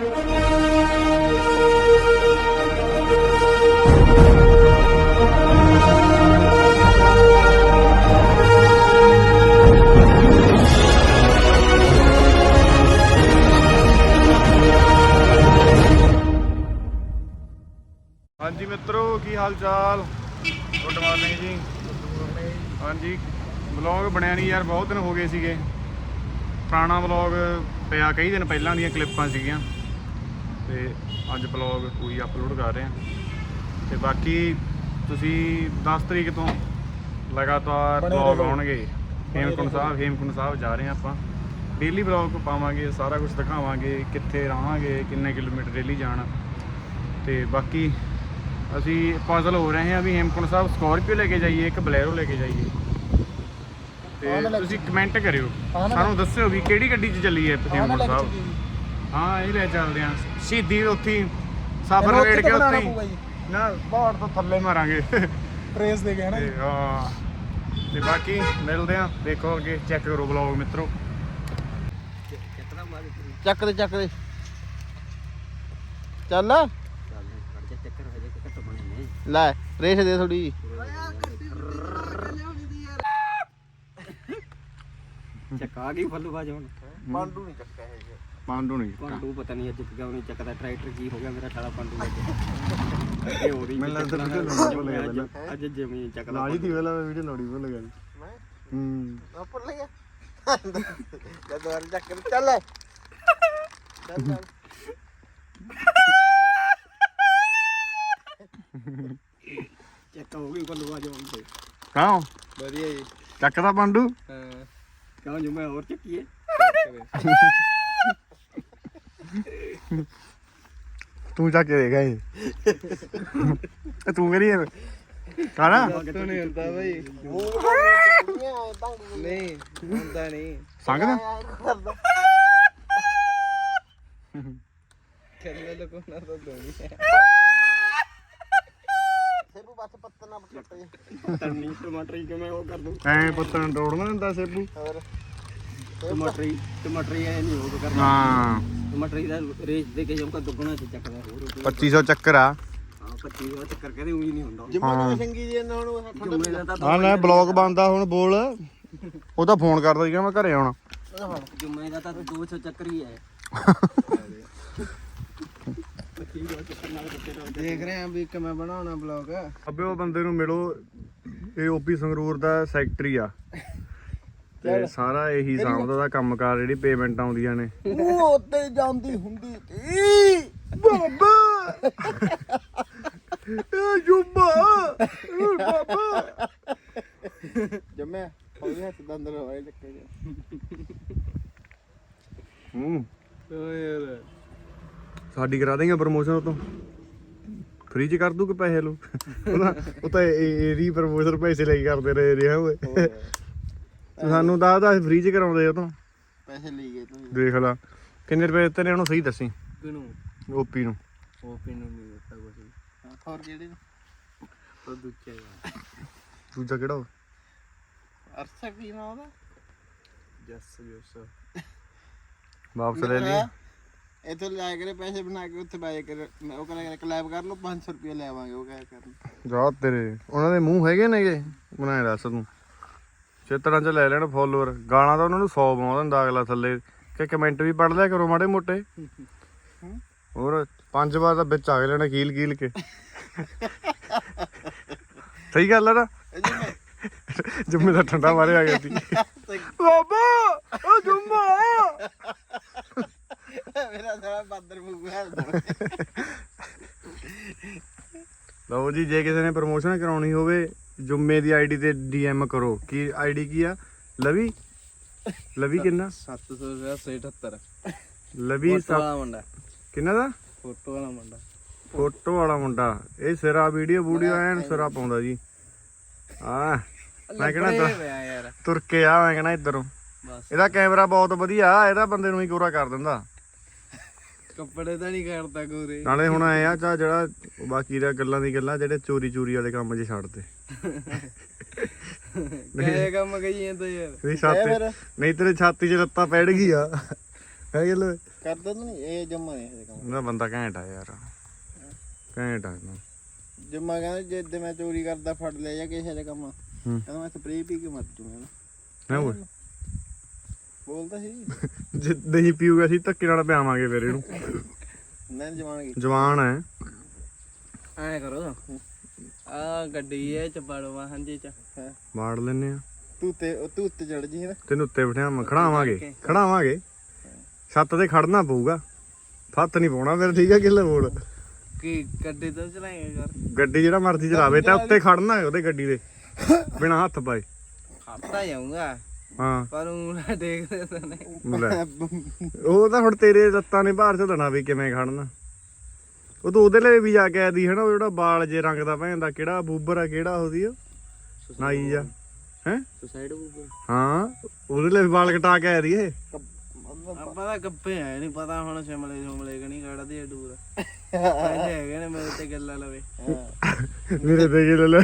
ਹਾਂਜੀ ਮਿੱਤਰੋ, ਕੀ ਹਾਲ ਚਾਲ ਗੁੱਡ ਮਾਰਨਿੰਗ ਜੀ। ਹਾਂਜੀ, ਵਲੌਗ ਬਣਿਆ ਨਹੀਂ ਯਾਰ, ਬਹੁਤ ਦਿਨ ਹੋ ਗਏ ਸੀਗੇ। ਪੁਰਾਣਾ ਵਲੌਗ ਪਿਆ ਕਈ ਦਿਨ ਪਹਿਲਾਂ ਦੀਆਂ ਕਲਿੱਪਾਂ ਸੀਗੀਆਂ। ਤੇ ਅੱਜ ਵਲੌਗ ਪੂਰੀ ਅਪਲੋਡ ਕਰ ਰਹੇ ਹਾਂ। ਤੇ ਬਾਕੀ ਤੁਸੀਂ 10 ਤਰੀਕ ਤੋਂ ਲਗਾਤਾਰ ਰਹੋ। ਆਉਣਗੇ। ਹੇਮਕੁੰਟ ਸਾਹਿਬ ਹੇਮਕੁੰਟ ਸਾਹਿਬ ਜਾ ਰਹੇ ਹਾਂ ਆਪਾਂ। ਡੇਲੀ ਵਲੌਗ ਪਾਵਾਂਗੇ ਸਾਰਾ ਕੁਝ ਦਿਖਾਵਾਂਗੇ ਕਿੱਥੇ ਰਹਾਂਗੇ ਕਿੰਨੇ ਕਿਲੋਮੀਟਰ ਡੇਲੀ ਜਾਣਾ। ਤੇ ਬਾਕੀ ਅਸੀਂ ਪਜ਼ਲ ਹੋ ਰਹੇ ਹਾਂ ਵੀ ਹੇਮਕੁੰਟ ਸਾਹਿਬ ਸਕੋਰਪੀਓ ਲੈ ਕੇ ਜਾਈਏ ਇੱਕ ਬਲੈਰੋ ਲੈ ਕੇ ਜਾਈਏ। ਤੇ ਤੁਸੀਂ ਕਮੈਂਟ ਕਰਿਓ। ਸਾਨੂੰ ਦੱਸਿਓ ਵੀ ਕਿਹੜੀ ਗੱਡੀ 'ਚ ਚੱਲੀਏ ਕੇ ਸਾਹਿਬ। ਹਾਂ ਇਹ ਲੈ ਚੱਲਦੇ ਹਾਂ ਸ਼ਹੀਦੀ ਉੱਥੇ ਸਫ਼ਰ ਇਹਨੂੰ ਉੱਥੇ ਕੇ ਤਾਂ ਉੱਥੇ ਹੀ। ਜੀ। ਨਾ ਪਹਾੜ ਤੋਂ ਥੱਲੇ ਮਾਰਾਂਗੇ। ਟ੍ਰੇਸ ਦੇ ਕੇ ਹਨਾ ਤੇ ਜੀ? ਹਾਂ। ਤੇ ਬਾਕੀ ਮਿਲਦੇ ਆ ਦੇਖੋ ਅੱਗੇ ਚੈੱਕ ਕਰੋ ਬਲੌਗ ਮਿੱਤਰੋ। ਚੱਕ ਦੇ ਚੱਕ ਦੇ। ਚੱਲ। ਲੈ ਰੇਸ ਦੇ ਥੋੜੀ ਚੱਕਾ ਗਈ ਫੱਲੂ ਬਾਜ ਹੁਣ। ਪਾਂਡੂ ਨਹੀਂ ਚੱਕਿਆ ਇਹ ਪਾਂਡੂ ਨਹੀਂ ਪੰਡੂ ਪਤਾ ਨਹੀਂ ਅੱਜ ਕਿਉਂ ਨਹੀਂ ਚੱਕਦਾ ਟਰੈਕਟਰ ਕੀ ਹੋ ਗਿਆ ਮੇਰਾ ਸਾਲਾ ਪੰਡੂ ਇਹ ਹੋ ਰਹੀ ਮੈਨੂੰ ਲੱਗਦਾ ਵੀਡੀਓ ਲਾਉਣੀ ਭੁੱਲ ਗਿਆ ਪਹਿਲਾਂ। ਅੱਜ- ਅੱਜ ਜਮੀ ਚੱਕਦਾ ਨਾਲ ਹੀ ਦੀ ਵੇਲਾ ਮੈਂ ਵੀਡੀਓ ਲਾਉਣੀ ਭੁੱਲ ਗਿਆ। ਮੈਂ? ਹੂੰ। ਉੱਪਰ ਲੈ ਗਿਆ। ਜਦ ਵਾਰ ਚੱਕ ਕੇ ਚੱਲ ਲੈ। ਚੱਲ ਚੱਲ। ਚੱਕਾ ਹੋ ਗਈ ਫੱਲੂ ਬਾਜ ਹੁਣ ਤੇ ਕਾਹ? ਵਧੀਆ ਜੀ। ਚੱਕਦਾ ਪਾਂਡੂ? ਹਾਂ। ਕਿਉਂ ਜੋ ਮੈਂ ਹੋਰ ਚੱਕੀਏ? ਤੂੰ ਚੱਕ ਕੇ ਦੇਖ ਇਹ ਤੂੰ ਕਰੀ ਕਾਣਾ ਤੂੰ ਨਹੀਂ ਹੁੰਦਾ ਬਈ ਨਹੀਂ ਹੁੰਦਾ ਨਹੀਂ ਸੰਗਦਾ ਕਰਦਾ ਚੱਲੇ ਲੋਕੋ ਨਾ। ਤਾਂ ਦੋਣੀ ਸੇਬੂ ਬੱਸ ਪੱਤਾ ਨਾ ਪੱਟੇ ਤੜਨੀ ਟਮਾਟਰੀ ਕਿਵੇਂ ਉਹ ਕਰ ਦੂੰ ਐ ਪੁੱਤਨ ਤੋੜਨਾ ਦਿੰਦਾ ਸੇਬੂ। ਹੋਰ। ਟਮਾਟਰੀ ਟਮਾਟਰੀ ਐ ਨਹੀਂ ਉਹ ਕਰਨਾ। ਹਾਂ। ਟਮਾਟਰੀ ਦਾ ਰੇਸ ਦੇ ਕੇ ਜਮਕਾ ਦੁੱਗਣਾ ਚ ਚੱਕਦਾ ਹੋਰ ਉਹ 2500 ਚੱਕਰ ਆ। ਹਾਂ 25 ਦਾ ਚੱਕਰ ਕਦੇ ਉਹੀ ਨਹੀਂ ਹੁੰਦਾ। ਜਿੰਮਾ ਨੂੰ ਸੰਗੀ ਜੀ ਇਹਨਾਂ ਨੂੰ ਜੁਮੇ ਦਾ ਤਾਂ ਹਾਂ ਲੈ ਬਲੌਗ ਬੰਦਾ ਹੁਣ ਬੋਲ। ਉਹ ਤਾਂ ਫੋਨ ਕਰਦਾ ਸੀਗਾ ਮੈਂ ਘਰੇ ਆਉਣਾ ਜੁਮੇ ਦਾ ਤਾਂ 200 ਚੱਕਰ ਹੀ ਹੈ। ਦੇਖ ਰਹੇ ਆਂ ਵੀ ਕਿਵੇਂ ਬਣਾਉਣਾ ਬਲੌਗ। ਅਬੇ ਉਹ ਬੰਦੇ ਨੂੰ ਮਿਲੋ ਇਹ ਓਪੀ ਸੰਗਰੂਰ ਦਾ ਸੈਕਟਰੀ ਆ। ਤੇ ਸਾਰਾ ਇਹੀ ਸਾਂਭਦਾ ਦਾ ਕੰਮਕਾਰ ਜਿਹੜੀ ਪੇਮੈਂਟ ਆਉਂਦੀਆਂ ਨੇ। ਉਹ ਉੱਤੇ ਜਾਂਦੀ ਹੁੰਦੀ ਸੀ। ਬਾਬਾ! ਇਹ ਜੁੰਮਾ! ਇਹ ਬਾਬਾ! ਜੰਮਿਆ? ਉਹਦੇ ਹੱਥ ਦਾ ਅੰਦਰ ਹੋਏ ਚੱਕੇ ਜੀ। ਹੂੰ। ਓਏ ਯਾਰ। ਸਾਡੀ ਕਰਾ ਦੇਂਗੇ ਪ੍ਰਮੋਸ਼ਨ ਉਹ ਤੋਂ। ਫ੍ਰੀ ਚ ਕਰ ਦੂ ਕਿ ਪੈਸੇ ਲੋ ਉਹ ਤਾਂ ਇਹ- ਇਹਦੀ ਪ੍ਰਮੋਸ਼ਨ ਪੈਸੇ ਲਈ ਕਰਦੇ ਰਹੇ ਰਿਹਾ ਓਏ। ਤੂੰ ਸਾਨੂੰ ਦੱਸ ਦੱਸ ਫ੍ਰੀ ਚ ਕਰਾਉਂਦੇ ਉਹ ਤੋਂ। ਪੈਸੇ ਲਈ ਗਏ ਤੂੰ ਦੇਖ ਲਾ ਕਿੰਨੇ ਰੁਪਏ ਦਿੱਤੇ ਨੇ ਉਹਨੂੰ ਸਹੀ ਦੱਸੀ। ਕਿਨੂੰ ਓਪੀ ਨੂੰ। ਉਹ ਪਿੰਨੂ ਨਹੀਂ ਦਿੱਤਾ ਕੁਝ ਹੋਰ ਕਿਹੜੇ ਉਹ ਦੂਜਾ ਯਾਰ ਦੂਜਾ ਕਿਹੜਾ ਵਾ? ਅਰਸਾ ਕੀ ਨਾਮ ਉਹਦਾ? ਜੱਸ ਜੱਸ। ਵਾਪਸ ਲੈ ਲਈ ਇੱਥੇ ਲਿਆ ਕਰੇ ਪੈਸੇ ਬਣਾ ਕੇ ਉੱਥੇ ਬਾਏ ਕਰ ਉਹ ਕਰਿਆ ਕਲੈਬ ਕਰ ਲਓ 500 ਰੁਪਏ ਲੈ ਆਵਾਂਗੇ ਉਹ ਕਹਿ ਕਰਨ ਜਾ ਤੇਰੇ। ਉਹਨਾਂ ਦੇ ਮੂੰਹ ਹੈਗੇ ਨੇਗੇ ਬਣਾਏ ਦੱਸ ਤੂੰ। ਚਿੱਤਰਾਂ ਚ ਲੈ ਲੈਣ ਫੋਲੋਅਰ ਗਾਣਾ ਤਾਂ ਉਹਨਾਂ ਨੂੰ 100 ਪਾਉਂਦਾ ਹੁੰਦਾ ਅਗਲਾ ਥੱਲੇ। ਕਿ ਕਮੈਂਟ ਵੀ ਪੜ ਲਿਆ ਕਰੋ ਮਾੜੇ ਮੋਟੇ। ਹੋਰ ਪੰਜ ਵਾਰ ਤਾਂ ਵਿੱਚ ਆ ਗਏ ਲੈਣਾ ਕੀਲ ਕੀਲ ਕੇ। ਸਹੀ ਗੱਲ ਆ ਨਾ? ਜੁੰਮੇ ਦਾ ਠੰਡਾ ਮਾਰੇ ਆ ਗਿਆ ਸੀ। ਬਾਬਾ ਉਹ ਜੁੰਮਾ! ਮੇਰਾ ਸਾਰਾ ਬਾਦਰ ਮੁਗਿਆ ਲਓ ਜੀ ਜੇ ਕਿਸੇ ਨੇ ਪ੍ਰਮੋਸ਼ਨ ਕਰਾਉਣੀ ਹੋਵੇ ਜੁੰਮੇ ਦੀ ਆਈਡੀ ਤੇ ਡੀਐਮ ਕਰੋ। ਕੀ ਆਈਡੀ ਕੀ ਆ? ਲਵੀ? ਲਵੀ ਕਿੰਨਾ? 778 ਲਵੀ ਮੁੰਡਾ। ਕਿੰਨਾ ਦਾ? ਫੋਟੋ ਵਾਲਾ ਮੁੰਡਾ। ਫੋਟੋ ਵਾਲਾ ਮੁੰਡਾ। ਇਹ ਸਿਰਾ ਵੀਡੀਓ ਵੀਡੀਓ ਐਨ ਸਿਰਾ ਪਾਉਂਦਾ ਜੀ। ਆ ਮੈਂ ਯਾਰ। ਤੁਰ ਕੇ ਆ ਮੈਂ ਕਹਿੰਦਾ ਇੱਧਰੋਂ। ਬਸ। ਇਹਦਾ ਕੈਮਰਾ ਬਹੁਤ ਵਧੀਆ ਇਹਦਾ ਬੰਦੇ ਨੂੰ ਹੀ ਗੋਰਾ ਕਰ ਦਿੰਦਾ। ਕੱਪੜੇ ਤਾਂ ਨਹੀਂ ਕਰਦਾ ਗੋਰੇ। ਨਾਲੇ ਹੁਣ ਆਏ ਆ ਚਾ ਜਿਹੜਾ ਬਾਕੀ ਦਾ ਗੱਲਾਂ ਦੀ ਗੱਲਾਂ ਜਿਹੜੇ ਚੋਰੀ ਚੋਰੀ ਵਾਲੇ ਕੰਮ 'ਚ ਛੱਡਦੇ। ਕਿਹੜੇ ਕੰਮ ਕਹੀ ਜਾਂਦਾ ਯਾਰ? ਨਹੀਂ ਛਾਤੀ ਨਹੀਂ ਤੇਰੇ ਛਾਤੀ 'ਚ ਲੱਤਾਂ ਪੈੜ ਗਈ ਆ। ਹੈ ਗੱਲ ਕਰਦਾ ਤਾਂ ਨਹੀਂ ਇਹ ਜੰਮਾ ਨਹੀਂ ਇਹ ਕੰਮ। ਉਹਦਾ ਬੰਦਾ ਘੈਂਟ ਆ ਯਾਰ। ਘੈਂਟ ਆ ਇਹਨੂੰ। ਜੰਮਾ ਕਹਿੰਦਾ ਜੇ ਤੇ ਮੈਂ ਚੋਰੀ ਕਰਦਾ ਫੜ ਲਿਆ ਜਾਂ ਕਿਸੇ ਦੇ ਕੰਮ। ਹੂੰ। ਕਹਿੰਦਾ ਮੈਂ ਸਪਰੇਅ ਪੀ ਕੇ ਮਰ ਜੂਗਾ ਨਾ। ਹੈ ਓਏ? ਬੋਲਦਾ ਸੀ। ਜੇ ਨਹੀਂ ਪੀਊਗਾ ਅਸੀਂ ਧੱਕੇ ਨਾਲ ਪਿਆਵਾਂਗੇ ਫਿਰ ਇਹਨੂੰ। ਮੈਂ ਜਵਾਨ ਜਵਾਨ ਹੈ ਐ ਕਰੋ। ਆ ਗੱਡੀ ਐ ਚ ਬੜੋ ਵਾਹਨ ਜੀ ਚ। ਮਾਰ ਲੈਨੇ ਆ। ਤੂੰ ਤੇ ਉਹ ਤੂੰ ਉੱਤੇ ਚੜ ਜੀ ਨਾ। ਤੈਨੂੰ ਉੱਤੇ ਬਿਠਾਵਾਂ ਖੜਾਵਾਂਗੇ ਖੜਾਵਾਂਗੇ। ਛੱਤ ਤੇ ਖੜਨਾ ਪਊਗਾ। ਫੱਤ ਨਹੀਂ ਪਾਉਣਾ ਫਿਰ ਠੀਕ ਹੈ ਕਿੱਲੇ ਬੋਲ ਕੀ ਗੱਡੀ ਤਾਂ ਚਲਾਏਗਾ ਕਰ ਗੱਡੀ ਜਿਹੜਾ ਮਰਜ਼ੀ ਚਲਾਵੇ ਤਾਂ ਉੱਤੇ ਖੜਨਾ ਹੈ ਉਹਦੇ ਗੱਡੀ ਦੇ ਬਿਨਾ ਹੱਥ ਪਾਏ। ਖੜਦਾ ਜਾਊਂਗਾ। ਹਾਂ। ਪਰ ਉਹ ਦੇਖਦੇ ਤਾਂ ਨਹੀਂ। ਲੈ। ਉਹ ਤਾਂ ਹੁਣ ਤੇਰੇ ਲੱਤਾਂ ਨੇ ਭਾਰ ਝੱਲਣਾ ਵੀ ਕਿਵੇਂ ਖੜਨਾ। ਉਹ ਤਾਂ ਉਹਦੇ ਲਈ ਵੀ ਜਾ ਕੇ ਆਦੀ ਹੈ ਨਾ ਉਹ ਜਿਹੜਾ ਬਾਲ ਜੇ ਰੰਗ ਦਾ ਭੈਣ ਕਿਹੜਾ ਬੂਬਰ ਆ ਕਿਹੜਾ ਉਹਦੀ ਉਹ? ਨਾਈ ਜਾ ਹੈ? ਸੁਸਾਈਡ ਬੂਬਰ। ਹਾਂ ਉਹਦੇ ਲਈ ਵੀ ਵਾਲ ਕਟਾ ਕੇ ਆਦੀ ਇਹ। ਆਪਾਂ ਤਾਂ ਗੱਪੇ ਐ ਨਹੀਂ ਪਤਾ ਹੁਣ ਸ਼ਿਮਲੇ ਸ਼ਿਮਲੇ ਕਣੀ ਕੱਢਦੀ ਐ ਦੂਰ। ਪੈਸੇ ਹੈਗੇ ਨੇ ਮੇਰੇ ਤੇ ਗੱਲਾਂ ਲਵੇ। ਮੇਰੇ ਤੇ ਗਿੱਲ ਲੈ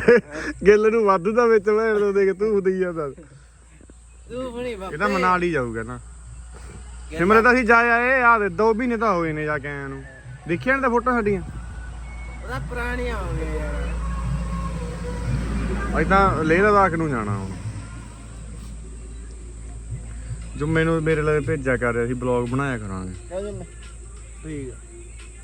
ਗਿੱਲ ਨੂੰ ਵਾਧੂ ਦਾ ਵਿੱਚ ਭੈਣ ਦੇ ਦੇਖ ਤੂੰ ਦਈ ਜਾਂਦਾ ਤੂੰ ਬਣੀ ਇਹ ਬਾਪੇ ਤਾਂ ਮਨਾਲੀ ਜਾਊਗਾ ਨਾ। ਸਿਮਰੇ ਤਾਂ ਅਸੀਂ ਜਾ ਆਏ ਆ ਦੇ 2 ਮਹੀਨੇ ਤਾਂ ਹੋਏ ਨੇ ਜਾ ਕੇ ਆਇਆਂ ਨੂੰ। ਦੇਖਿਆ ਨਾ ਫੋਟੋ ਸਾਡੀਆਂ? ਉਹਦਾ ਪੁਰਾਣੀਆਂ ਹੋ ਗਈਆਂ ਯਾਰ। ਅਸੀਂ ਤਾਂ ਲੇਹ ਲਦਾਖ ਨੂੰ ਜਾਣਾ ਹੁਣ। ਜੁੰਮੇ ਨੂੰ ਮੇਰੇ ਲਈ ਭੇਜਿਆ ਕਰ ਰਿਹਾ ਸੀ ਬਲੌਗ ਬਣਾਇਆ ਕਰਾਂਗੇ। ਠੀਕ ਆ।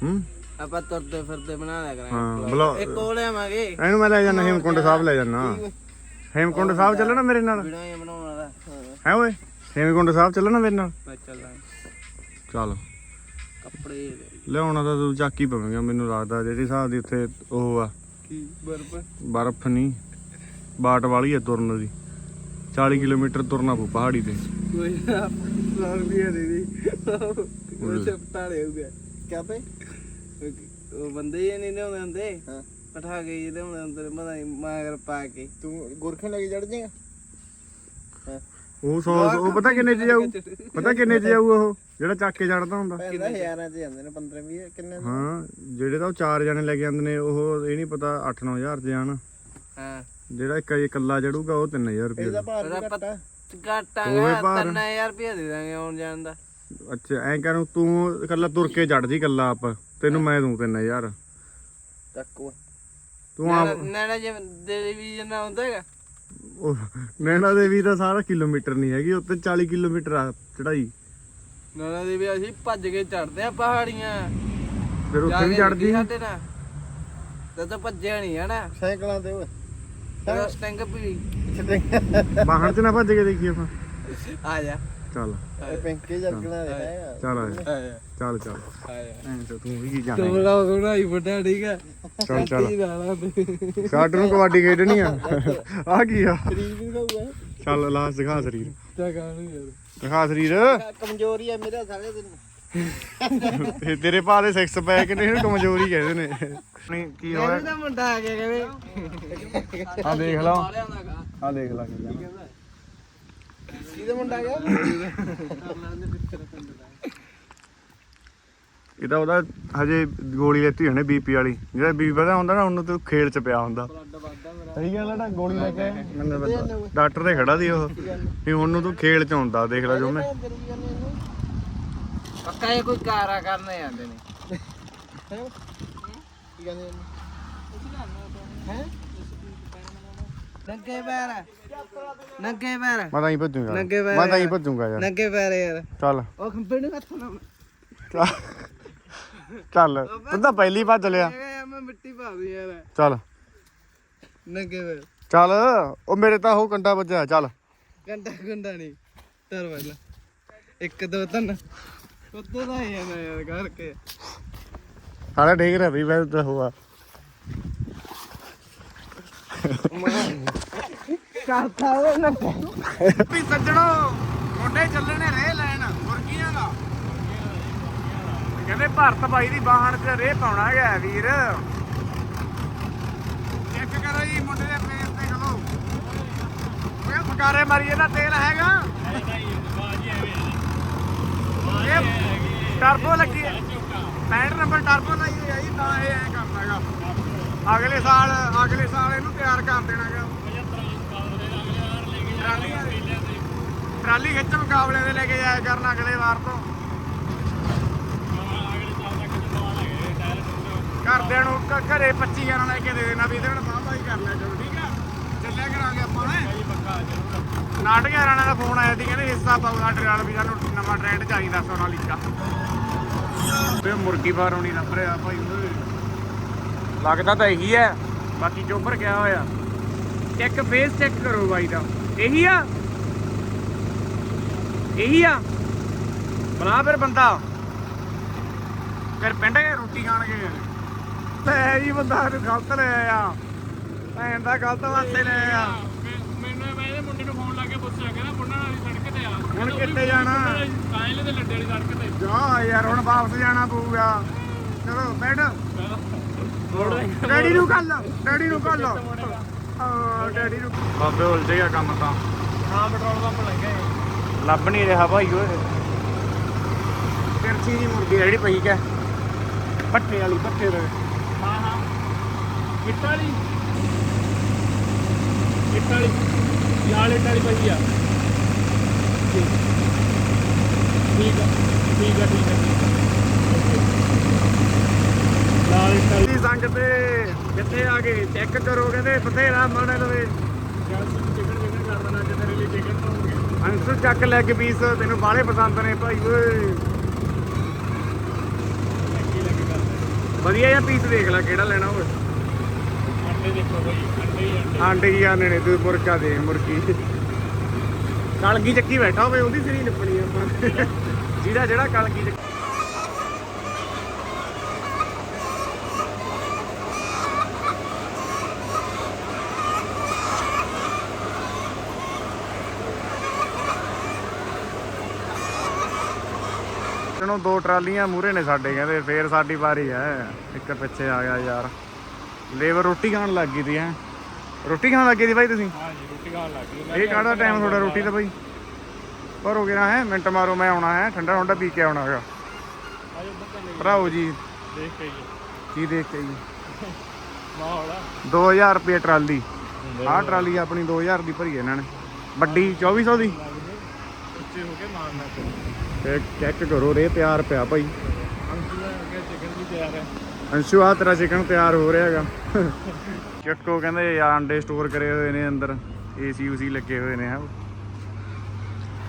ਹੂੰ? ਆਪਾਂ ਤੁਰਦੇ ਫਿਰਦੇ ਬਣਾ ਲਿਆ ਹਾਂ, ਕਰਾਂਗੇ ਬਲੌਗ- ਇੱਕ ਉਹ ਲਿਆਵਾਂਗੇ ਇਹਨੂੰ ਮੈਂ ਲੈ ਜਾਣਾ ਹੇਮਕੁੰਡ ਸਾਹਿਬ ਲੈ ਜਾਣਾ ਹੇਮਕੁੰਡ ਸਾਹਿਬ ਚੱਲਣਾ ਮੇਰੇ ਨਾਲ? ਵੀਡੀਓ ਹੀ ਬਣਾਉਣ ਵਾਲਾ। ਹੈ। ਓਏ ਹੇਮਕੁੰਡ ਸਾਹਿਬ ਚੱਲਣਾ ਮੇਰੇ ਨਾਲ? ਮੈਂ ਚੱਲਾਂ ਚੱਲ। ਕੱਪੜੇ। ਲਿਆਉਣਾ ਤਾਂ ਤੂੰ ਚੱਕ ਹੀ ਪਵੇਂਗਾ ਮੈਨੂੰ ਲੱਗਦਾ ਜਿਹੜੀ ਹਿਸਾਬ ਦੀ ਉੱਥੇ ਉਹ ਆ। ਕੀ ਬਰਫ? ਬਰਫ਼ ਨਹੀਂ ਬਾਟ ਵਾਲੀ ਹੈ ਤੁਰਨ ਦੀ। 40 ਕਿਲੋਮੀਟਰ ਤੁਰਨਾ ਪਊ ਪਹਾੜੀ ਤੇ। ਕੋਈ ਨਾ ਸੌ ਰੁਪਏ ਦੇ ਦੀ ਉਹ ਚਪਟਾ ਲਿਆਊਗਾ ਕਿਆ ਪੇ ਉਹ ਬੰਦੇ ਹੀ ਨਹੀਂ ਲਿਆਉਂਦੇ ਹੁੰਦੇ। ਹਾਂ। ਪਠਾ ਕੇ ਜਿਹਦੇ ਹੁੰਦੇ ਅੰਦਰ ਪਤਾ ਨਹੀਂ ਮਾਗਰ ਪਾ ਕੇ। ਤੂੰ ਗੁਰਖੇ ਲੈ ਕੇ ਚੜ ਜਾਏਗਾ? ਹਾਂ। ਉਹ ਸੌ ਉਹ ਪਤਾ ਕਿੰਨੇ ਚ ਜਾਊ? ਪਤਾ ਕਿੰਨੇ ਚ ਜਾਊ ਉਹ? ਜਿਹੜਾ ਚੱਕ ਕੇ ਚੜਦਾ ਹੁੰਦਾ। ਪੈਂਦਾ ਹਜ਼ਾਰਾਂ ਚ ਜਾਂਦੇ ਨੇ 15 20 ਕਿੰਨੇ ਦੇ? ਹਾਂ ਜਿਹੜੇ ਤਾਂ ਉਹ ਚਾਰ ਜਣੇ ਲੈ ਕੇ ਆਉਂਦੇ ਨੇ ਉਹ ਇਹ ਨਹੀਂ ਪਤਾ 8-9000 ਚ ਜਾਣ। ਹਾਂ। ਜਿਹੜਾ ਇੱਕ ਇਕੱਲਾ ਚੜੂਗਾ ਉਹ 3000 ਰੁਪਏ ਇਹਦਾ ਭਾਰ ਵੀ ਘੱਟ ਆ। ਘਾਟਾਂਗਾ ਭਾਰ। 3000 ਰੁਪਏ ਦੇ ਦਾਂਗੇ ਆਉਣ ਜਾਣ ਦਾ। ਅੱਛਾ ਐਂ ਕਰੂ ਤੂੰ ਇਕੱਲਾ ਤੁਰ ਕੇ ਚੜ ਜੀ ਇਕੱਲਾ ਆਪ। ਤੈਨੂੰ ਮੈਂ ਦੂੰ 3000 ਚੱਕ ਤੂੰ ਆਪ ਨੈਣਾ ਜੇ ਦੇ ਵੀ ਜਨਾ ਹੁੰਦਾ ਹੈਗਾ ਨੈਣਾ ਦੇਵੀ ਦਾ ਸਾਰਾ ਕਿਲੋਮੀਟਰ ਨਹੀਂ ਹੈਗੀ ਉੱਤੇ 40 ਕਿਲੋਮੀਟਰ ਆ ਚੜਾਈ ਨੈਣਾ ਦੇ ਵੀ ਅਸੀਂ ਭੱਜ ਕੇ ਚੜਦੇ ਆ ਪਹਾੜੀਆਂ। ਫਿਰ ਉੱਥੇ ਵੀ ਚੜਦੀ ਸਾਡੇ ਨਾਲ। ਤੇ ਤਾਂ ਭੱਜਿਆ ਨਹੀਂ ਹਨਾ ਸਾਈਕਲਾਂ ਤੇ ਓਏ। ਸਟੈਂਗ ਵੀ ਬਾਹਰ ਚ ਨਾ ਭੱਜ ਕੇ ਦੇਖੀਏ ਆਪਾਂ। ਆ ਜਾ। ਚੱਲ। ਇਹ ਪਿੰਕੇ ਜਰਗਣਾ ਦੇ ਹੈ ਚੱਲ ਆ ਜਾ, ਚੱਲ ਚੱਲ। ਆ ਜਾ ਐਂ ਤਾਂ ਤੂੰ ਵੀ ਕੀ ਜਾਣਾ ਤੋੜਾ ਹੀ ਵੱਡਾ ਠੀਕ ਆ? ਚੱਲ ਚੱਲ। ਗਾਲਾਂ ਸਾਡੇ ਨੂੰ ਕਬੱਡੀ ਖੇਡਣੀ ਆ। ਆ ਕੀ ਆ? ਸਰੀਰ ਵੀ ਖਾਊਗਾ ਚੱਲ ਲਾਸ ਦਿਖਾ ਸਰੀਰ। ਤਾਂ ਗਾਣ ਯਾਰ ਦਿਖਾ ਸਰੀਰ। ਕਮਜ਼ੋਰੀ ਆ ਮੇਰਾ ਸਾਰੇ ਦਿਨ ਤੇ ਤੇਰੇ ਭਾ ਦੇ ਸਿਕਸ ਪੈਕ ਨੇ ਇਹਨੂੰ ਕਮਜ਼ੋਰੀ ਕਹਿੰਦੇ ਨੇ। ਨਹੀਂ ਕੀ ਹੋਇਆ? ਇਹਦਾ ਮੁੰਡਾ ਆ ਗਿਆ ਕਹਿੰਦੇ। ਆ ਦੇਖ ਲਾ। ਸਾਰਿਆਂ ਦਾ ਗਾ। ਆ ਦੇਖ ਲਾ ਕੀ ਕਹਿੰਦਾ? ਕਿਹਦੇ ਮੁੰਡਾ ਗਿਆ? ਇਹ ਤਾਂ ਉਹਦਾ ਹਜੇ ਗੋਲੀ ਲੈਤੀ ਹੋਣੀ ਬੀਪੀ ਵਾਲੀ। ਜਿਹੜਾ ਬੀਪੀ ਵਧਾ ਹੁੰਦਾ ਨਾ ਉਹਨੂੰ ਤੂੰ ਖੇਲ ਚ ਪਿਆ ਹੁੰਦਾ। ਬਲੱਡ ਵੱਧਦਾ ਮੇਰਾ ਸਹੀ ਗੱਲ ਹੈ ਨਾ ਗੋਲੀ ਲੈ ਕੇ। ਮੈਨੂੰ ਪਤਾ। ਡਾਕਟਰ ਤੇ ਖੜਾ ਸੀ ਉਹ। ਵੀ ਹੁਣ ਨੂੰ ਤੂੰ ਖੇਲ ਚ ਹੁੰਦਾ ਦੇਖ ਲੈ ਜੋ ਮੈਂ ਪੱਕਾ ਇਹ ਕੋਈ ਕਾਰਾ ਕਰਨੇ ਆਂਦੇ ਨੇ। ਕੀ ਕਹਿੰਦੇ ਹੈ? ਨੰਗੇ ਪੈਰ ਨੰਗੇ ਪੈਰ ਮੈਂ ਤਾਂ ਹੀ ਭੱਜੂਗਾ। ਨੰਗੇ ਪੈਰ ਮੈਂ ਤਾਂ ਹੀ ਭੱਜੂਗਾ ਯਾਰ। ਨੰਗੇ ਪੈਰ ਯਾਰ। ਚੱਲ। ਉਹ ਖੰਬੇ ਨੂੰ ਹੱਥ ਨਾ ਚੱਲ। ਤੂੰ ਤਾਂ ਪਹਿਲੀ ਭੱਜ ਲਿਆ। ਮੈਂ ਮੈਂ ਮਿੱਟੀ ਪਾ ਦੂੰ ਯਾਰ। ਚੱਲ। ਨੰਗੇ ਪੈਰ। ਚੱਲ। ਉਹ ਮੇਰੇ ਤਾਂ ਉਹ ਕੰਡਾ ਵੱਜਿਆ। ਚੱਲ। ਨਹੀਂ। ਤਰ ਵਾਲਾ ਇੱਕ ਦੋ ਤਿੰਨ। ਉੱਤੇ ਦਾ ਹੀ ਆ ਨਾ ਯਾਰ ਕਰਕੇ। ਸਾਰਾ ਠੀਕ ਰਿਹਾ ਵੀ ਮੈਂ ਤਾਂ ਹੋਆ ਕਰਤਾ ਉਹ ਨਾ ਵੀ ਸੱਜਣੋ, ਮੁੰਡੇ ਚੱਲਣੇ ਰੇ ਲੈਣ, ਮੁਰਗੀਆਂ ਦਾ। ਕਹਿੰਦੇ ਭਾਰਤ ਭਾਈ ਦੀ ਬਾਹਣ ਚ ਰੇ ਪਾਉਣਾ ਹੈ ਵੀਰ। ਚੈੱਕ ਕਰੋ ਜੀ, ਮੁੰਡੇ ਦੇ ਪੇਟ ਤੇ ਖਲੋ ਓਏ ਫਕਾਰੇ ਮਾਰੀ ਇਹਦਾ ਤੇਲ ਹੈਗਾ। ਇਹ ਟਰਬੋ ਲੱਗੀ ਹੈ। 65 ਨੰਬਰ ਟਰਬੋ ਲਾਈ ਹੋਈ ਹੈ ਜੀ, ਤਾਂ ਇਹ ਐ ਕਰਦਾਗਾ ਅਗਲੇ ਸਾਲ ਅਗਲੇ ਸਾਲ ਇਹਨੂੰ ਤਿਆਰ ਟਰਾਲੀ ਖਿੱਚ ਮੁਕਾਬਲੇ ਦੇ ਲੈ ਕੇ ਜਾਇਆ ਕਰਨ ਅਗਲੇ ਵਾਰ ਤੋਂ। ਘਰਦਿਆਂ ਨੂੰ ਘਰੇ 25 ਜਾਣਾ ਲੈ ਕੇ ਦੇ ਦੇਣਾ ਵੀ ਇਹਦੇ ਨਾਲ ਸਾਂਭਾ ਕਰ ਲਿਆ ਚਲੋ, ਠੀਕ ਆ? ਚੱਲਿਆ ਕਰਾਂਗੇ ਆਪਾਂ ਨੇ ਨਾਟਕ ਹਰਿਆਣਾ ਦਾ ਫੋਨ ਆਇਆ ਸੀ, ਕਹਿੰਦੇ ਹਿੱਸਾ ਪਾਉਗਾ ਟਰਾਲ ਵੀ ਸਾਨੂੰ ਨਵਾਂ ਟ੍ਰੈਂਡ ਚਾਹੀਦਾ ਸੋਨਾਲੀਕਾ ਤੇ ਮੁਰਗੀ ਬਾਰੋਂ ਨਹੀਂ ਲੱਭ ਰਿਹਾ ਭਾਈ ਓਏ। ਲੱਗਦਾ ਤਾਂ ਇਹੀ ਹੈ, ਬਾਕੀ ਚੋਬਰ ਗਿਆ ਹੋਇਆ। ਚੈੱਕ ਫੇਸ ਚੈੱਕ ਕਰੋ ਬਾਈ ਦਾ। ਇਹੀ ਆ? ਇਹੀ ਆ? ਬਣਾ ਫਿਰ ਬੰਦਾ। ਫਿਰ ਪਿੰਡ ਗਏ ਰੋਟੀ ਖਾਣਗੇ ਲੈ ਜੀ ਬੰਦਾ ਨੂੰ ਗਲਤ ਲੈ ਆਇਆ। ਭੈਣ ਦਾ ਗਲਤ ਵਾਸਤੇ ਲੈ ਆਇਆ। ਮੈਨੂੰ ਮੈਂ ਇਹਦੇ ਮੁੰਡੇ ਨੂੰ ਫੋਨ ਲਾ ਕੇ ਪੁੱਛਿਆ ਕਹਿੰਦਾ ਮੁੰਡਾ ਵਾਲੀ ਸੜਕ ਤੇ ਆ। ਹੁਣ ਕਿੱਥੇ ਜਾਣਾ? ਕਾਇਲੇ ਦੇ ਲੱਡੇ ਵਾਲੀ ਸੜਕ ਤੇ। ਜਾ ਯਾਰ ਹੁਣ ਵਾਪਸ ਜਾਣਾ ਪਊਗਾ। ਚਲੋ ਬੈਠ। ਡੈਡੀ ਨੂੰ ਕੱਲ ਡੈਡੀ ਨੂੰ ਕੱਲ ਹਾਂ ਡੈਡੀ ਨੂੰ ਬਾਬੇ ਉਲਝ ਗਿਆ ਕੰਮ ਤਾਂ। ਹਾਂ ਪੈਟਰੋਲ ਪੰਪ ਲੱਗੇ ਲੱਭ ਨਹੀਂ ਰਿਹਾ ਭਾਈ ਓਏ। ਤਿਰਛੀ ਦੀ ਮੁਰਗੀ ਜਿਹੜੀ ਪਈ ਕੈ। ਪੱਠੇ ਵਾਲੀ ਪੱਠੇ ਦੇ ਹਾਂ ਹਾਂ। ਇੱਟ ਵਾਲੀ। ਇੱਟ ਵਾਲੀ। ਲਾਲ ਇੱਟ ਵਾਲੀ ਪਈ ਆ। ਠੀਕ ਆ ਠੀਕ ਆ ਠੀਕ ਆ ਠੀਕ ਆ। ਲਾਲ ਇੱਟ ਕਿੱਥੇ ਆ ਗਏ ਚੈੱਕ ਕਰੋ ਕਹਿੰਦੇ ਬਥੇਰਾ ਮਣੇ ਲਵੇ। ਅੰਸੂ ਚੱਕ ਲੈ ਪੀਸ ਤੈਨੂੰ ਬਾਹਲੇ ਪਸੰਦ ਨੇ ਭਾਈ, ਓਏ। ਵਧੀਆ ਜਿਹਾ ਪੀਸ ਦੇਖ ਲੈ, ਕਿਹੜਾ ਲੈਣਾ ਓਏ। ਅੰਡੇ ਦੇਖੋ ਭਾਈ ਅੰਡੇ ਹੀ ਆਨੇ ਨੇ, ਤੂੰ ਮੁਰਗਾ ਦੇ, ਮੁਰਗੀ। ਕਲਗੀ ਚੱਕੀ ਬੈਠਾ ਹੋਵੇ, ਉਹਦੀ ਸਰੀ ਨਿਪਣੀ ਆਪਾਂ। ਜਿਹਦਾ ਜਿਹੜਾ ਕਲਗੀ ਚੱਕੀ ਤੈਨੂੰ ਦੋ ਟਰਾਲੀਆਂ ਮੂਰੇ ਨੇ ਸਾਡੇ ਕਹਿੰਦੇ ਫੇਰ ਸਾਡੀ ਵਾਰੀ ਹੈ। ਇੱਕ ਪਿੱਛੇ ਆ ਗਿਆ ਯਾਰ। ਲੇਬਰ ਰੋਟੀ ਖਾਣ ਲੱਗ ਗਈ ਦੀ ਹੈ। ਰੋਟੀ ਖਾਣ ਲੱਗੇ ਦੀ ਬਾਈ ਤੁਸੀਂ? ਹਾਂ ਜੀ ਰੋਟੀ ਖਾਣ ਲੱਗ ਗਈ। ਇਹ ਕਾਹਦਾ ਟਾਈਮ ਤੁਹਾਡਾ ਰੋਟੀ ਦਾ ਬਾਈ? ਪਰ ਹੋ ਗਿਆ ਹੈ। ਮਿੰਟ ਮਾਰੋ ਮੈਂ ਆਉਣਾ ਹੈ। ਠੰਡਾ ਠੰਡਾ ਪੀ ਕੇ ਆਉਣਾ ਹੈਗਾ। ਭਰਾਓ ਜੀ। ਦੇਖ ਕੇ ਕੀ ਦੇਖ ਕੇ ਜੀ ਮਾਹੌਲ 2000 ਰੁਪਏ ਟਰਾਲੀ। ਆਹ ਟਰਾਲੀ ਆਪਣੀ 2000 ਦੀ ਭਰੀ ਇਹਨਾਂ ਨੇ। ਵੱਡੀ 2400 ਦੀ? ਉੱਚੇ ਹੋ ਕੇ ਮਾਰਨਾ। ਤੇ ਚੈੱਕ ਕਰੋ ਰੇ ਤਿਆਰ ਪਿਆ ਭਾਈ। ਅੰਸ਼ੂ ਆ ਤੇਰਾ ਚਿਕਨ ਤਿਆਰ ਹੋ ਰਿਹਾ ਹੈਗਾ। ਚੱਕੋ ਕਹਿੰਦੇ ਯਾਰ ਅੰਡੇ ਸਟੋਰ ਕਰੇ ਹੋਏ ਨੇ ਅੰਦਰ। ਏਸੀ ਉਸੀ ਲੱਗੇ ਹੋਏ ਨੇ ਹੈ।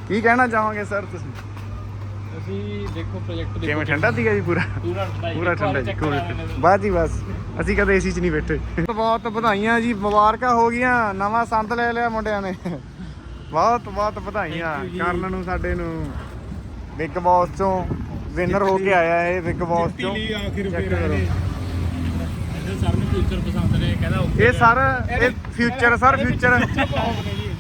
ਕੀ ਕਹਿਣਾ ਚਾਹੋਗੇ ਸਰ ਤੁਸੀਂ? ਅਸੀਂ ਦੇਖੋ ਪ੍ਰੋਜੈਕਟ ਕਿਵੇਂ ਠੰਡਾ ਸੀਗਾ ਜੀ ਪੂਰਾ? ਪੂਰਾ ਠੰਡਾ ਪੂਰਾ ਠੰਡਾ ਜੀ cool। ਬਸ ਜੀ ਬਸ ਅਸੀਂ ਕਦੇ ਏਸੀ 'ਚ ਨਹੀਂ ਬੈਠੇ। ਬਹੁਤ ਵਧਾਈਆਂ ਜੀ ਮੁਬਾਰਕਾਂ ਹੋ ਗਈਆਂ। ਨਵਾਂ ਸੰਦ ਲੈ ਲਿਆ ਮੁੰਡਿਆਂ ਨੇ। ਬਹੁਤ ਬਹੁਤ ਵਧਾਈਆਂ। ਕਰਨ ਨੂੰ ਸਾਡੇ ਨੂੰ। ਬਿਗ ਬਾਸ ਚੋਂ ਵਿਨਰ ਹੋ ਕੇ ਆਇਆ ਇਹ ਬਿਗ ਬਾਸ ਚੋਂ। ਆਖਿਰ Check ਕਰੋ। ਇਹਦੇ ਸਰ ਨੂੰ ਫਿਊਚਰ ਪਸੰਦ ਨੇ ਕਹਿੰਦਾ ਇਹ ਸਰ ਇਹ ਫਿਊਚਰ ਸਰ ਫਿਊਚਰ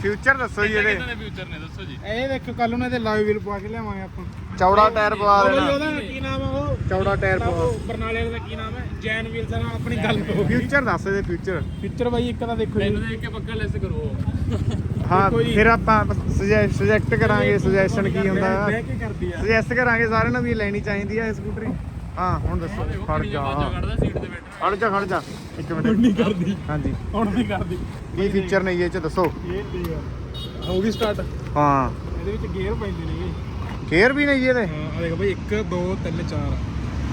ਫਿਊਚਰ ਦੱਸੋ ਜੀ ਇਹਦੇ ਦੇ ਫਿਊਚਰ ਨੇ ਦੱਸੋ ਜੀ। ਇਹ ਦੇਖੋ ਕੱਲ ਨੂੰ ਇਹਦੇ ਲਾਈਵ ਵੀਲ ਪਵਾ ਕੇ ਲਿਆਵਾਂਗੇ ਆਪਾਂ। ਚੌੜਾ ਟਾਇਰ ਪਵਾ ਦੇਣਾ। ਉਹਦਾ ਕੀ ਨਾਮ ਆ ਉਹ? ਚੌੜਾ ਟਾਇਰ ਪਵਾ। ਬਰਨਾਲੇ ਦਾ ਕੀ ਨਾਮ ਹੈ? ਜੈਨ ਵੀਲ ਸਰ ਆਪਣੀ ਗੱਲ ਹੋ ਫਿਊਚਰ ਦੱਸ ਇਹਦੇ ਫਿਊਚਰ ਪਿਕਚਰ ਬਾਈ ਇੱਕ ਤਾਂ ਦੇਖੋ ਜੀ। ਮੈਨੂੰ ਦੇਖ ਕੇ ਪੱਕਾ ਲੈਸ ਕਰੋ ਹਾਂ। ਫਿਰ ਆਪਾਂ ਸੁਜੈਕਟ ਕਰਾਂਗੇ ਸੁਜੈਸ਼ਨ ਕੀ ਹੁੰਦਾ। ਬਹਿ ਕੇ ਕਰਦੀ ਆ। ਸੁਜੈਸਟ ਕਰਾਂਗੇ ਸਾਰਿਆਂ ਨੂੰ ਵੀ ਲੈਣੀ ਚਾਹੀਦੀ ਹੈ ਇਹ ਸਕੂਟਰੀ। ਹਾਂ ਹੁਣ ਦੱਸੋ ਖੜ ਜਾ ਕੱਢਦਾ ਸੀਟ ਤੇ ਬੈਠਾ ਖੜ ਜਾ ਖੜ ਜਾ ਇੱਕ ਮਿੰਟ। ਨਹੀਂ ਕਰਦੀ। ਹਾਂਜੀ। ਹੁਣ ਨਹੀਂ ਕਰਦੀ। ਕੀ ਫੀਚਰ ਨੇ ਇਹ ਚ ਦੱਸੋ। ਇਹ ਠੀਕ ਆ। ਹੋ ਗਈ ਸਟਾਰਟ ਹਾਂ। ਇਹਦੇ ਵਿੱਚ ਗੇਅਰ ਪੈਂਦੇ ਨੇਗੇ ਗੇਅਰ ਵੀ ਨੇ ਜੀ ਇਹਦੇ। ਹਾਂ ਆ ਦੇਖ ਬਾਈ 1 2 3 4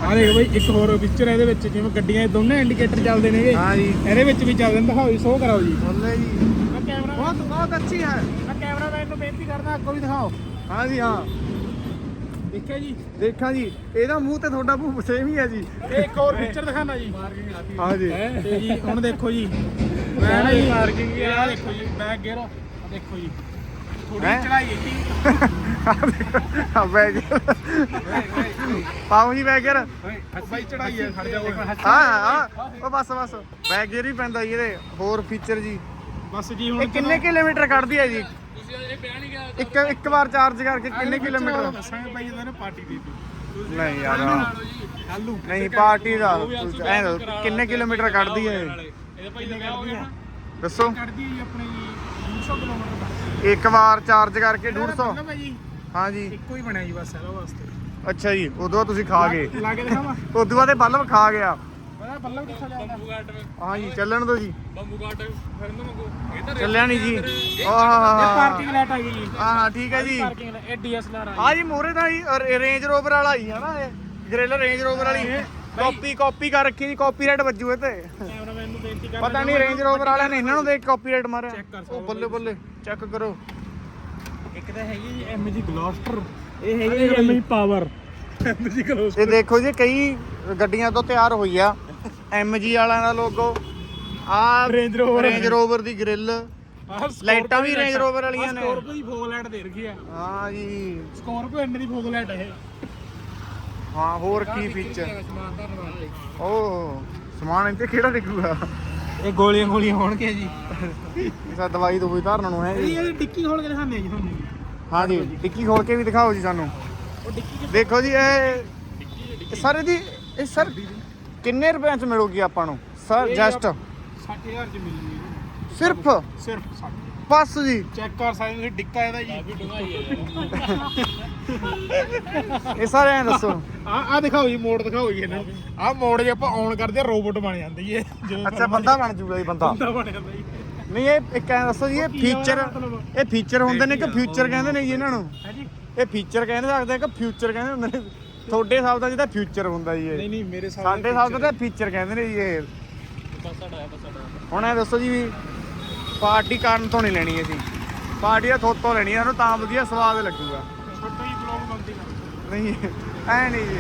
ਆ ਦੇਖ ਬਾਈ ਇੱਕ ਹੋਰ ਪਿਕਚਰ ਇਹਦੇ ਵਿੱਚ ਜਿਵੇਂ ਗੱਡੀਆਂ ਦੇ ਦੋਨੇ ਇੰਡੀਕੇਟਰ ਚੱਲਦੇ ਨੇਗੇ ਹਾਂ ਜੀ। ਇਹਦੇ ਵਿੱਚ ਵੀ ਚੱਲਦੇ ਨੇ ਦਿਖਾਓ ਜੀ ਸ਼ੋ ਕਰਾਓ ਜੀ। ਬੱਲੇ ਜੀ। ਮੈਂ ਕੈਮਰਾ ਬਹੁਤ ਬਹੁਤ ਅੱਛੀ ਹੈ। ਮੈਂ ਕੈਮਰਾਮੈਨ ਨੂੰ ਬੇਨਤੀ ਕਰਦਾ ਅੱਗੋਂ ਵੀ ਦਿਖਾਓ। ਹਾਂ ਜੀ ਹਾਂ। ਦੇਖਿਆ ਜੀ? ਦੇਖਾਂ ਜੀ ਇਹਦਾ ਮੂੰਹ ਤੇ ਤੁਹਾਡਾ ਮੂੰਹ ਸੇਮ ਹੀ ਹੈ ਜੀ। ਇਹ ਇੱਕ ਹੋਰ ਪਿਕਚਰ ਦਿਖਾਣਾ ਜੀ। ਹਾਂ ਜੀ। ਤੇ ਜੀ ਹੁਣ ਦੇਖੋ ਜੀ। ਮੈਂ ਨਾ ਜੀ ਪਾਰਕਿੰਗ ਆ। ਦੇਖੋ ਜੀ ਬੈਕ ਗੇਅਰ ਦੇਖੋ ਜੀ। ਥੋੜੀ ਹੈਂ? ਚੜਾਈ ਹੈ ਜੀ ਆ ਬੈਗ ਪਾਉ ਜੀ ਬੈਗਰ ਬਾਈ ਚੜਾਈ ਹੈ ਖੜ ਜਾ ਹਾਂ ਹਾਂ ਉਹ ਬਸ ਬਸ। ਬੈਗਰ ਹੀ ਪੈਂਦਾ ਜੀ ਇਹਦੇ। ਹੋਰ ਫੀਚਰ ਜੀ। ਬਸ ਜੀ ਹੁਣ ਕਿੰਨੇ ਕਿਲੋਮੀਟਰ ਕੱਢਦੀ ਹੈ ਜੀ? ਤੁਸੀਂ ਇਹ ਬਿਆਨ ਨਹੀਂ ਗਿਆ ਇੱਕ ਇੱਕ ਵਾਰ ਚਾਰਜ ਕਰਕੇ ਕਿੰਨੇ ਕਿਲੋਮੀਟਰ? ਦੱਸਾਂਗੇ ਬਾਈ ਇਹਨਾਂ ਨੇ ਪਾਰਟੀ ਦੇ ਦਿੱਤੀ ਨਹੀਂ ਯਾਰ। ਨਹੀਂ ਪਾਰਟੀ ਦਾ। ਐਂ ਕਿੰਨੇ ਕਿਲੋਮੀਟਰ ਕੱਢਦੀ ਹੈ ਇਹ? ਇਹਦੇ ਭਾਈ ਦਾ ਵਿਆਹ ਹੋ ਗਿਆ ਨਾ। ਦੱਸੋ। ਕੱਢਦੀ ਹੈ ਜੀ ਆਪਣੇ ਜੀ। 200 ਕਿਲੋਮੀਟਰ ਇੱਕ ਵਾਰ ਚਾਰਜ ਕਰਕੇ 150 ਦਾ ਜੀ ਹਾਂ ਜੀ ਇੱਕੋ ਹੀ ਬਣਿਆ ਜੀ ਬਸ ਇਹਦਾ ਵਾਸਤੇ। ਅੱਛਾ ਜੀ ਉਦੋਂ ਤੁਸੀਂ ਖਾ ਗਏ। ਲਾ ਕੇ ਦਿਖਾਵਾਂ ਉਦੋਂ ਬਾਅਦ ਇਹ ਬਲਬ ਖਾ ਗਿਆ। ਪਤਾ ਬੱਲਬ ਕਿੱਥੋਂ ਲਿਆਉਂਦਾ ਬੰਬੂ ਘਾਟ ਹਾਂ ਜੀ ਚੱਲਣ ਦੋ ਜੀ। ਬੰਬੂ ਘਾਟ ਫਿਰਨ ਨੂੰ ਮੰਗੋ। ਇਹ ਤਾਂ ਚੱਲਿਆ ਨਹੀਂ ਜੀ। ਇਹ ਆਹ। ਪਾਰਕਿੰਗ ਲਾਈਟ ਆ ਗਈ ਜੀ। ਹਾਂ ਹਾਂ ਠੀਕ ਹੈ ਜੀ। ਪਾਰਕਿੰਗ ਇਹ ਡੀਐਸਐਲਆਰ ਆ ਆ ਜੀ। ਮੋਰੇ ਦਾ ਜੀ ਰੇਂਜ ਰੋਵਰ ਵਾਲਾ ਹੀ ਹੈ ਨਾ ਇਹ। ਗ੍ਰਿਲ ਰੇਂਜ ਰੋਵਰ ਵਾਲੀ। ਕਾਪੀ ਕਾਪੀ ਕਰ ਰੱਖੀ ਜੀ ਕਾਪੀਰਾਈਟ ਵੱਜੂ ਇਹ ਤੇ। ਕਰ ਪਤਾ ਨਹੀਂ ਰੇਂਜ ਰੋਵਰ ਵਾਲਿਆਂ ਨੇ ਇਹਨਾਂ ਨੂੰ ਦੇਖ ਕਾਪੀਰਾਈਟ ਮਾਰਿਆ। ਉਹ ਬੱਲੇ ਬੱਲੇ ਚੈੱਕ ਕਰੋ। ਇੱਕ ਤਾਂ ਹੈਗੀ ਜੀ ਐਮਜੀ ਗਲੋਸਟਰ। ਇਹ ਹੈਗੀ ਐਮਜੀ ਪਾਵਰ ਐਮਜੀ ਗਲੋਸਟਰ। ਇਹ ਦੇਖੋ ਜੀ ਕਈ ਗੱਡੀਆਂ ਤੋਂ ਤਿਆਰ ਹੋਈ ਆ। MG ਵਾਲਿਆਂ ਦਾ ਲੋਗੋ ਆ Range Rover ਰੇਂਜ ਰੋਵਰ ਦੀ। ਗ੍ਰਿਲ ਲਾਈਟਾਂ ਵੀ Range Rover ਵਾਲੀਆਂ ਨੇ। ਸਕੋਰਪੀਓ ਦੀ ਫੋਗ ਲਾਈਟ ਦੇ ਰੱਖੀ ਹੈ ਹਾਂ ਜੀ। ਸਕੋਰਪੀਓ ਇੰਨੇ ਦੀ ਫੋਗ ਲਾਈਟ ਇਹ। ਹਾਂ ਹੋਰ ਕੀ ਫੀਚਰ ਓ ਸਮਾਨ ਇੱਥੇ ਕਿਹੜਾ ਡਿੱਗੂਗਾ ਇਹ ਗੋਲੀਆਂ ਗੋਲੀਆਂ ਹੋਣਗੇ ਜੀ। ਸਾ ਦਵਾਈ ਦਵਾਈ ਧਰਨ ਨੂੰ ਹੈ ਜੀ। ਇਹ ਡਿੱਕੀ ਖੋਲ ਕੇ ਦਿਖਾਉਂਦੇ ਜੀ ਤੁਹਾਨੂੰ। ਹਾਂ ਜੀ ਟਿੱਕੀ ਖੋਲ ਕੇ ਵੀ ਦਿਖਾਓ ਜੀ ਸਾਨੂੰ। ਉਹ ਦੇਖੋ ਜੀ ਇਹ ਸਰ ਇਹ ਸਰ ਕਿੰਨੇ ਰੁਪਏ ਚ ਮਿਲੂਗੀ ਆਪਾਂ ਨੂੰ? Sir just. 60000 ਚ ਮਿਲਣੀ ਹੈ ਸਿਰਫ? ਸਿਰਫ 60 ਬਸ ਜੀ। ਚੈੱਕ ਕਰ ਸਕਦੇ ਤੁਸੀਂ ਡਿੱਕਾ ਇਹਦਾ ਜੀ। ਡੁੰਗਾਈ ਇਹ ਸਾਰੇ ਐਂ ਦੱਸੋ। ਆ ਆ ਦਿਖਾਓ ਜੀ ਮੋਡ ਦਿਖਾਓ ਜੀ ਇਹਨਾਂ। ਨੂੰ ਆ ਮੋਡ ਜੇ ਆਪਾਂ ਔਨ ਕਰਦੇ ਆ ਰੋਬੋਟ ਬਣ ਜਾਂਦੀ ਜਦੋਂ ਅੱਛਾ ਬੰਦਾ ਬਣ ਜੂਗਾ ਜੀ ਬੰਦਾ। ਬੰਦਾ ਬਣ ਜਾਂਦਾ ਜੀ। ਨਹੀਂ ਇਹ ਇੱਕ ਐਂ ਦੱਸੋ ਜੀ ਇਹ ਫੀਚਰ? ਇਹ ਫੀਚਰ ਹੁੰਦੇ ਨੇ ਕਿ ਫਿਊਚਰ ਕਹਿੰਦੇ ਨੇ ਜੀ ਇਹਨਾਂ ਨੂੰ? ਹੈ ਜੀ। ਇਹ ਫੀਚਰ ਕਹਿੰਦੇ ਸਕਦੇ ਆ ਕਿ ਫਿਊਚਰ ਕਹਿੰਦੇ ਹੁੰਦੇ ਨੇ। ਤੁਹਾਡੇ ਹਿਸਾਬ ਦਾ ਜਿਹਦਾ ਫਿਊਚਰ ਹੁੰਦਾ ਜੀ ਨਹੀਂ ਇਹ। ਨਹੀਂ ਮੇਰੇ ਸਾਹਮਣੇ ਸਾਡੇ ਹਿਸਾਬ ਦਾ ਤਾਂ ਫੀਚਰ ਕਹਿੰਦੇ ਨੇ ਜੀ ਇਹ। ਹੁਣ ਇਹ ਦੱਸੋ ਜੀ ਵੀ ਪਾਰਟੀ ਕਾਰਨ ਤੋਂ ਨਹੀਂ ਲੈਣੀ ਅਸੀਂ। ਪਾਰਟੀ ਦਾ ਥੋਤੋਂ ਲੈਣੀ ਆ ਉਹਨੂੰ ਤਾਂ ਵਧੀਆ ਸਵਾਦ ਲੱਗੂਗਾ। ਛੋਟਾ ਹੀ ਬਲੌਗ ਬੰਦੀ ਨਹੀਂ ਐ ਨਹੀਂ ਜੀ।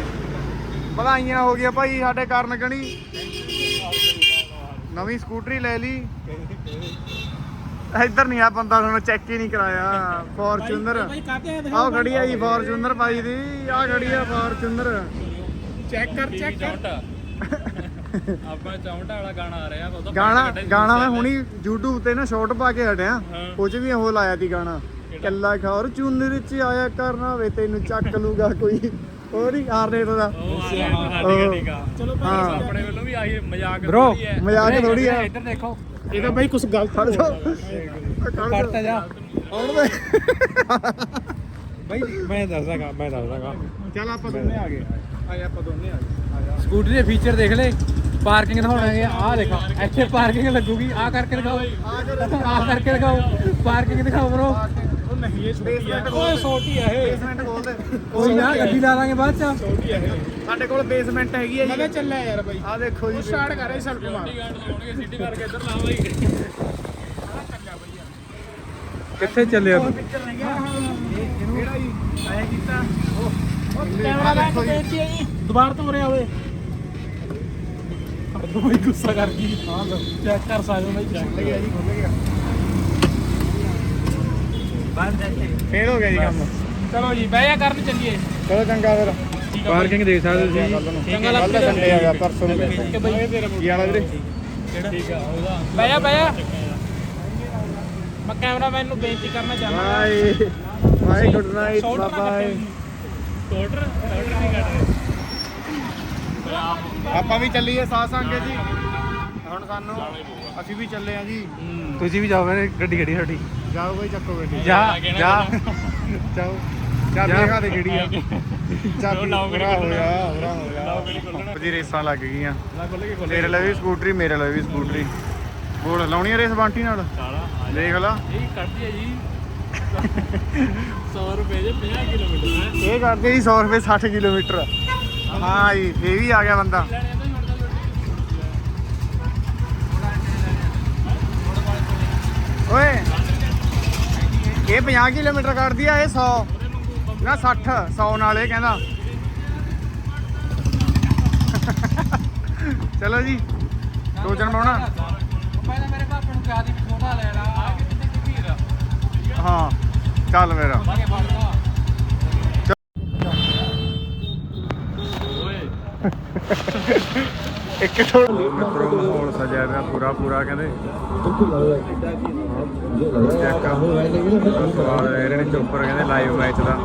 ਵਧਾਈਆਂ ਹੋ ਗਈਆਂ ਭਾਈ ਸਾਡੇ ਕਾਰਨ ਕਣੀ ਨਵੀਂ ਸਕੂਟਰੀ ਲੈ ਲਈ। ਇੱਧਰ ਨਹੀਂ ਆ ਬੰਦਾ ਤੁਹਾਨੂੰ ਚੈੱਕ ਹੀ ਨਹੀਂ ਕਰਾਇਆ। ਫੋਰਚੂਨਰ। ਆਹ ਖੜੀ ਆ ਜੀ ਫੋਰਚੂਨਰ ਭਾਈ ਦੀ। ਆਹ ਖੜੀ ਆ ਫੋਰਚੂਨਰ। ਚੈੱਕ ਕਰ ਚੈੱਕ ਕਰ। ਆਪਾਂ ਚੌਂਟਾ ਵਾਲਾ ਗਾਣਾ ਆ ਰਿਹਾ ਉਹਦਾ ਗਾਣਾ ਗਾਣਾ ਮੈਂ ਹੁਣੀ YouTube ਤੇ ਨਾ ਸ਼ਾਰਟ ਪਾ ਕੇ ਹਟਿਆ। ਹਾਂ। ਉਹ ਚ ਵੀ ਉਹ ਲਾਇਆ ਸੀ ਗਾਣਾ। ਕੱਲਾ ਖੌਰ ਚੁੰਨਰ ਚ ਆਇਆ ਕਰਨਾ ਵੇ ਤੈਨੂੰ ਚੱਕ ਲੂਗਾ ਕੋਈ। ਹੋਰ ਹੀ ਆਰਨੇਟ ਦਾ। ਗਿਆ ਹੈ ਚਲੋ ਹਾਂ। ਭਾਈ ਆਪਣੇ ਵੱਲੋਂ ਵੀ ਆਹੀ ਮਜ਼ਾਕ ਥੋੜ੍ਹੀ ਹੈ। ਮਜ਼ਾਕ ਥੋੜੀ ਆ ਇੱਧਰ ਦੇਖੋ। ਇਹ ਤਾਂ ਭਾਈ ਕੁਝ ਗਲਤ ਖੜ ਜਾ। ਕਰਤਾ ਜਾ। ਆਉਣ ਭਾਈ ਮੈਂ ਦੱਸਦਾਗਾ ਮੈਂ ਦੱਸਦਾਗਾ ਚੱਲ ਆਪਾਂ ਦੋਨੇ ਆ ਗਏ। ਆਏ ਆਪਾਂ ਦੋਨੇ ਆ ਗਏ। ਸਕੂਟਰੀ ਦੇ ਫੀਚਰ ਦੇਖ ਲੈ ਪਾਰਕਿੰਗ ਦਿਖਾਉਣਗੇ ਆਹ ਦੇਖੋ ਇੱਥੇ ਪਾਰਕਿੰਗ ਲੱਗੂਗੀ ਆਹ ਕਰਕੇ ਦਿਖਾਓ ਆਹ ਕਰਕੇ ਦਿਖਾਓ ਪਾਰਕਿੰਗ ਦਿਖਾਓ ਬ్రో ਉਹ ਨਹੀਂ ਇਹ ਛੋਟੀ ਆ। Basement ਓਏ ਛੋਟੀ ਆ ਇਹ। ਬੇਸਮੈਂਟ ਖੋਲ ਦੇ ਕੋਈ ਨਾ ਗੱਡੀ ਲਾ ਲਾਂਗੇ ਬਾਅਦ ਚ। ਛੋਟੀ ਸਾਡੇ ਕੋਲ ਬੇਸਮੈਂਟ ਹੈਗੀ ਆ ਮੈਂ ਜੀ ਕਿਹਾ ਚੱਲਿਆ ਯਾਰ ਭਾਈ ਆ ਦੇਖੋ ਜੀ। ਉਹ ਸਟਾਰਟ ਕਰ ਰਹੀ ਸੜਕ ਮਾਰ। ਸਿੱਟੀ ਕਰਕੇ ਇੱਧਰ ਲਾਵਾਂਗੇ। ਕਿੱਥੇ ਚੱਲੇ ਆ ਕਿਹੜਾ ਜੀ ਕੀਤਾ। ਕੈਮਰਾ ਲੈ ਕੇ ਬੇਨਤੀ ਹੈ ਜੀ। ਦੁਬਾਰਾ ਤੋਂ ਉਰੇ ਆਵੇ ਅਦੋਂ ਭਾਈ ਗੁੱਸਾ ਕਰ ਗਈ। ਹਾਂ ਚੈੱਕ ਕਰ ਸਕਦੇ ਭਾਈ ਚੈੱਕ ਗਿਆ ਜੀ ਖੁੱਲ ਗਿਆ ਫੇਰ ਹੋ ਗਿਆ ਜੀ ਕੰਮ। ਚਲੋ ਜੀ ਬਹਿ ਜਾ ਕਰਨ ਚੱਲੀਏ। ਚਲੋ ਚੰਗਾ ਫਿਰ। ਪਾਰਕਿੰਗ ਦੇਖ ਸਕਦੇ ਚੰਗਾ ਕੱਲ ਲੱਗ ਸੰਡੇ ਆ ਗਿਆ ਪਰਸੋਂ ਨੂੰ ਕਿ ਭਾਈ ਤੇਰਾ ਕੀ ਵੀਰੇ? ਠੀਕ ਆ ਉਹਦਾ ਬਹਿ ਜਾ ਬਹਿ ਜਾ। ਮੈਂ ਕੈਮਰਾਮੈਨ ਨੂੰ ਬੇਨਤੀ ਕਰਨਾ ਚਾਹੁੰਦਾ bye. Bye good night bye ਜੀ। ਸਕੂਟਰ ਸਕੂਟਰ ਨਹੀਂ ਕੱਢ ਆਪਾਂ ਵੀ ਚੱਲੀਏ ਸਾਧ ਸੰਗਤ ਜੀ। ਹੁਣ ਸਾਨੂੰ ਅਸੀਂ ਵੀ ਚੱਲੇ ਆ ਜੀ। ਤੁਸੀਂ ਵੀ ਜਾਓ ਮੇਰੇ ਗੱਡੀ ਖੜੀ ਸਾਡੀ। ਜਾਓ ਕੋਈ ਚੱਕੋ ਗੱਡੀ। ਜਾ ਜਾ। ਜਾਓ। ਚਾਬੀ। ਦਿਖਾ ਦੇ ਕਿਹੜੀ ਆ। ਚਾਬੀ ਬੁਰਾ ਖੋਲਣਾ। ਹੋਇਆ ਬੁਰਾ ਹੋਇਆ। ਜੀ ਰੇਸਾਂ ਲੱਗ ਗਈਆਂ। ਤੇਰੇ ਲਈ ਵੀ ਸਕੂਟਰੀ ਮੇਰੇ ਲਈ ਵੀ ਸਕੂਟਰੀ। ਬੋਲ ਲਾਉਣੀ ਆ ਰੇਸ ਬਾਂਟੀ ਨਾਲ? ਦੇਖ ਲਾ। ਇਹ ਕੱਢਦੀ ਹੈ ਜੀ। 100 ਰੁਪਏ ਦੇ 50 ਕਿਲੋਮੀਟਰ ਹੈ। ਇਹ ਕਰਦੇ ਜੀ 100 ਰੁਪਏ 60 ਕਿਲੋਮੀਟਰ। ਹਾਂ ਜੀ ਇਹ ਵੀ ਆ ਗਿਆ ਬੰਦਾ। ਓਏ ਇਹ 50 ਕਿਲੋਮੀਟਰ ਕੱਢਦੀ ਆ ਇਹ 100 ਨਾ 60 100 ਨਾਲ ਇਹ ਕਹਿੰਦਾ। ਚਲੋ ਜੀ ਟੋਚਨ ਪਾਉਣਾ ਪਹਿਲਾਂ ਮੇਰੇ ਪਾਪਾ ਨੂੰ ਕਿਹਾ ਸੀ ਵੀ ਛੋਟਾ ਲੈ ਲਾ ਆ ਕੇ ਕਿਤੇ ਵੀਰ ਹਾਂ। ਚੱਲ ਮੇਰਾ। ਇੱਕ ਥੋੜਾ ਮਿੱਤਰੋ ਮਾਹੌਲ ਸਜਿਆ ਪਿਆ ਪੂਰਾ ਪੂਰਾ ਕਹਿੰਦੇ। ਚੈੱਕ ਆ। ਸਵਾਲ ਰਹੇ ਨੇ ਚੋਪਰ ਕਹਿੰਦੇ ਲਾਈਵ ਮੈਚ ਦਾ।